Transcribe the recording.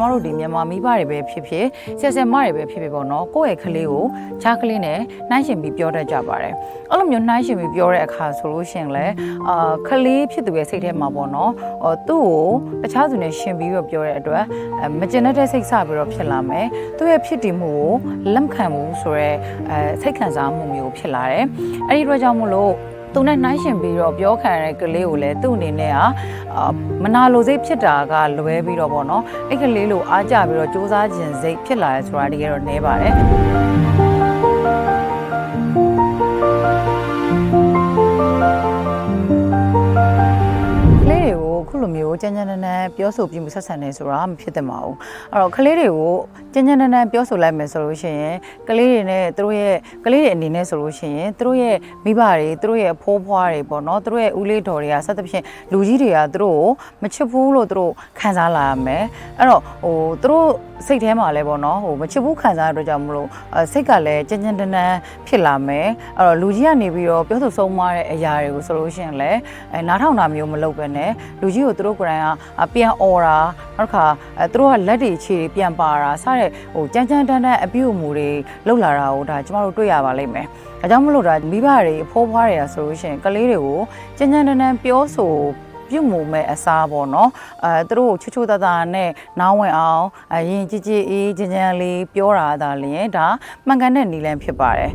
မတို့ဒီမြန်မာမိဘတွေပဲဖြစ်ဖြစ်ဆယ်ဆယ်မတွေပဲဖြစ်ဖြစ်ပေါ့နော်ကိုယ့်ရဲ့ကလေးကိုခြားကလေးနဲ့နှိုင်းယှဉ်ပြီးပြောတတ်ကြပါတယ်အဲ့လိုမျိုးနှိုင်းယှဉ်ပြီးပြောတဲ့အခါဆိုလို့ရှိရင်လည်းအာကလေးဖြစ်သူရဲ့စိတ်ထဲမှာပေါ့နော်ဟောသူ့ကိုတခြားသူနဲ့ရှင်ပြီးတော့ပြောတဲ့အတွက်အဲမကျင်တဲ့စိတ်ဆပြီးတော့ဖြစ်လာမယ်သူ့ရဲ့ဖြစ်တည်မှုကိုလက်မခံဘူးဆိုတော့အဲစိတ်ခံစားမှုမျိုးဖြစ်လာတယ်အဲ့ဒီအတွက်ကြောင့်မို့လို့ သူနဲ့နှိုင်းရှင်ပြီးတော့ပြောခံရတဲ့ကလေးကိုလည်းသူ့အနေနဲ့ကအာမနာလိုစိတ်ဖြစ်တာကလွဲပြီးတော့ပေါ့နော်အဲ့ကလေးလိုအားကြပြီးတော့စူးစမ်းခြင်းစိတ်ဖြစ်လာရဲဆိုတာတကယ်တော့နည်းပါတယ် အခုလိုမျိုးကြမ်းကြမ်းတမ်းတမ်းပြောဆိုပြီးမှုဆက်ဆံနေဆိုတာမဖြစ်သင့်ပါဘူးအဲ့တော့ကလေးတွေကိုကြမ်းကြမ်းတမ်းတမ်းပြောဆိုလိုက်မယ်ဆိုလို့ရှိရင်ကလေးတွေနဲ့သူတို့ရဲ့ကလေးတွေအနေနဲ့ဆိုလို့ရှိရင်သူတို့ရဲ့မိဘတွေသူတို့ရဲ့အဖိုးဖွားတွေပေါ့နော်သူတို့ရဲ့ဦးလေးတော်တွေကစသဖြင့်လူကြီးတွေကသူတို့ကိုမချစ်ဘူးလို့သူတို့ခံစားလာရမယ်အဲ့တော့ဟိုသူတို့ စိတ်ထဲမှာလည်းပေါ့နော်ဟိုမချစ်ဘူးခံစားရတဲ့အတွက်ကြောင့်မလို့အဲစိတ်ကလည်းကြမ်းကြမ်းတမ်းတမ်းဖြစ်လာမယ်အဲ့တော့လူကြီးကနေပြီးတော့ပြောဆိုဆုံးမတဲ့အရာတွေကိုဆိုလို့ရှိရင်လည်းအဲနားထောင်တာမျိုးမလုပ်ဘဲနဲ့လူကြီးကိုသူတို့ကိုယ်တိုင်ကအပြန်អော်တာနောက်တစ်ခါအဲသူတို့ကလက်တွေခြေတွေပြန်ပါတာစတဲ့ဟိုကြမ်းကြမ်းတမ်းတမ်းအပြုအမူတွေလုပ်လာတာကိုဒါကျမတို့တွေ့ရပါလိမ့်မယ်။အဲကြောင့်မလို့ဒါမိဘတွေအဖိုးဖွားတွေကဆိုလို့ရှိရင်ကလေးတွေကိုကြမ်းကြမ်းတမ်းတမ်းပြောဆို ပြုတ်မှုမဲ့အစားပေါ့နော်အဲသူတို့ကိုချွတ်ချွတ်သားသားနဲ့နားဝင်အောင်အရင်ကြည်ကြည်အေးချမ်းချမ်းလေးပြောတာဒါလျင်ဒါမှန်ကန်တဲ့နီလန်ဖြစ်ပါတယ်